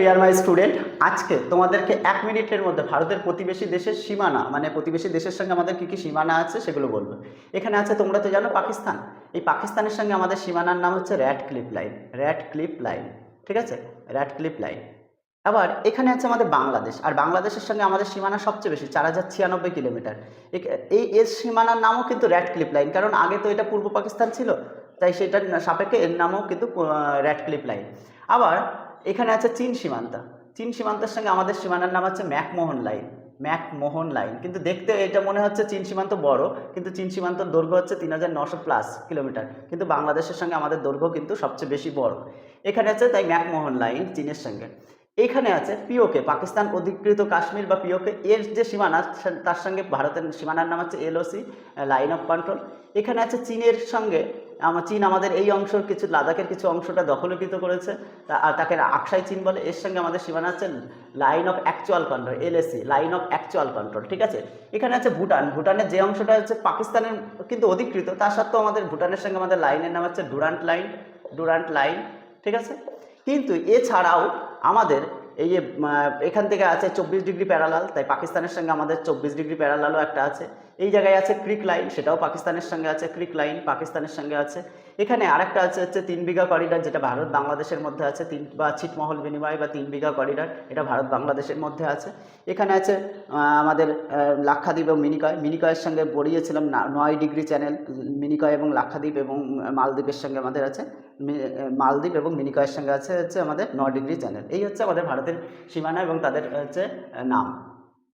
Dear my student আজকে তোমাদেরকে এক মিনিটের মধ্যে ভারতের প্রতিবেশী দেশের সীমানা মানে প্রতিবেশী দেশের সঙ্গে আমাদের কী কী সীমানা আছে সেগুলো বলব। এখানে আছে তোমরা তো জানো পাকিস্তান। এই পাকিস্তানের সঙ্গে আমাদের সীমানার নাম হচ্ছে Radcliffe line Radcliffe line ঠিক আছে? র্যাড ক্লিপ লাইন আবার এখানে আছে আমাদের বাংলাদেশ, আর বাংলাদেশের সঙ্গে আমাদের সীমানা সবচেয়ে বেশি, চার হাজার ছিয়ানব্বই কিলোমিটার। এই এর সীমানার নামও কিন্তু র্যাড ক্লিপ লাইন কারণ আগে তো এটা পূর্ব পাকিস্তান ছিল, তাই সেটার সাপেক্ষে এর নামও কিন্তু র্যাড ক্লিপ লাইন আবার এখানে আছে চীন সীমান্ত। চীন সীমান্তের সঙ্গে আমাদের সীমানার নাম হচ্ছে ম্যাকমোহন লাইন। McMahon line. কিন্তু দেখতে এটা মনে হচ্ছে চীন সীমান্ত বড়, কিন্তু চীন সীমান্তর দৈর্ঘ্য হচ্ছে তিন হাজার নশো প্লাস কিলোমিটার। কিন্তু বাংলাদেশের সঙ্গে আমাদের দৈর্ঘ্য কিন্তু সবচেয়ে বেশি বড়। এখানে আছে তাই ম্যাকমোহন লাইন চীনের সঙ্গে। এখানে আছে পিওকে, পাকিস্তান অধিকৃত কাশ্মীর বা পিওকে। এর যে সীমানা, তার সঙ্গে ভারতের সীমানার নাম হচ্ছে এলওসি, লাইন অফ কন্ট্রোল। এখানে আছে চীনের সঙ্গে আমার চীন আমাদের এই অংশের কিছু, লাদাখের কিছু অংশটা দখলীকৃত করেছে। তাকে আকসাই চীন বলে। এর সঙ্গে আমাদের সীমানা আছে line of actual control LAC line of actual control ঠিক আছে? এখানে আছে ভুটান। ভুটানের যে অংশটা হচ্ছে পাকিস্তানের কিন্তু অধিকৃত। তা সত্ত্বেও আমাদের ভুটানের সঙ্গে আমাদের লাইনের নাম হচ্ছে ডুরান্ট লাইন ডুরান্ট লাইন ঠিক আছে? কিন্তু এছাড়াও আমাদের এই যে এখান থেকে আছে চব্বিশ ডিগ্রি প্যারালাল তাই পাকিস্তানের সঙ্গে আমাদের চব্বিশ ডিগ্রি প্যারালালও একটা আছে। এই জায়গায় আছে ক্রিক লাইন সেটাও পাকিস্তানের সঙ্গে আছে ক্রিক লাইন পাকিস্তানের সঙ্গে আছে। এখানে আরেকটা আছে, হচ্ছে তিন বিঘা করিডর যেটা ভারত বাংলাদেশের মধ্যে আছে, তিন বা ছিটমহল বিনিময় বা তিন বিঘা করিডর এটা ভারত বাংলাদেশের মধ্যে আছে। এখানে আছে আমাদের লাক্ষাদ্বীপ এবং মিনিকয়। মিনিকয়ের সঙ্গে পড়িয়েছিলাম না- নয় ডিগ্রি চ্যানেল মিনিকয় এবং লাক্ষাদ্বীপ এবং মালদ্বীপের সঙ্গে আমাদের আছে মালদ্বীপ এবং মিনিকয়ের সঙ্গে আছে, হচ্ছে আমাদের ন ডিগ্রি চ্যানেল এই হচ্ছে আমাদের ভারতের সীমানা এবং তাদের, হচ্ছে নাম।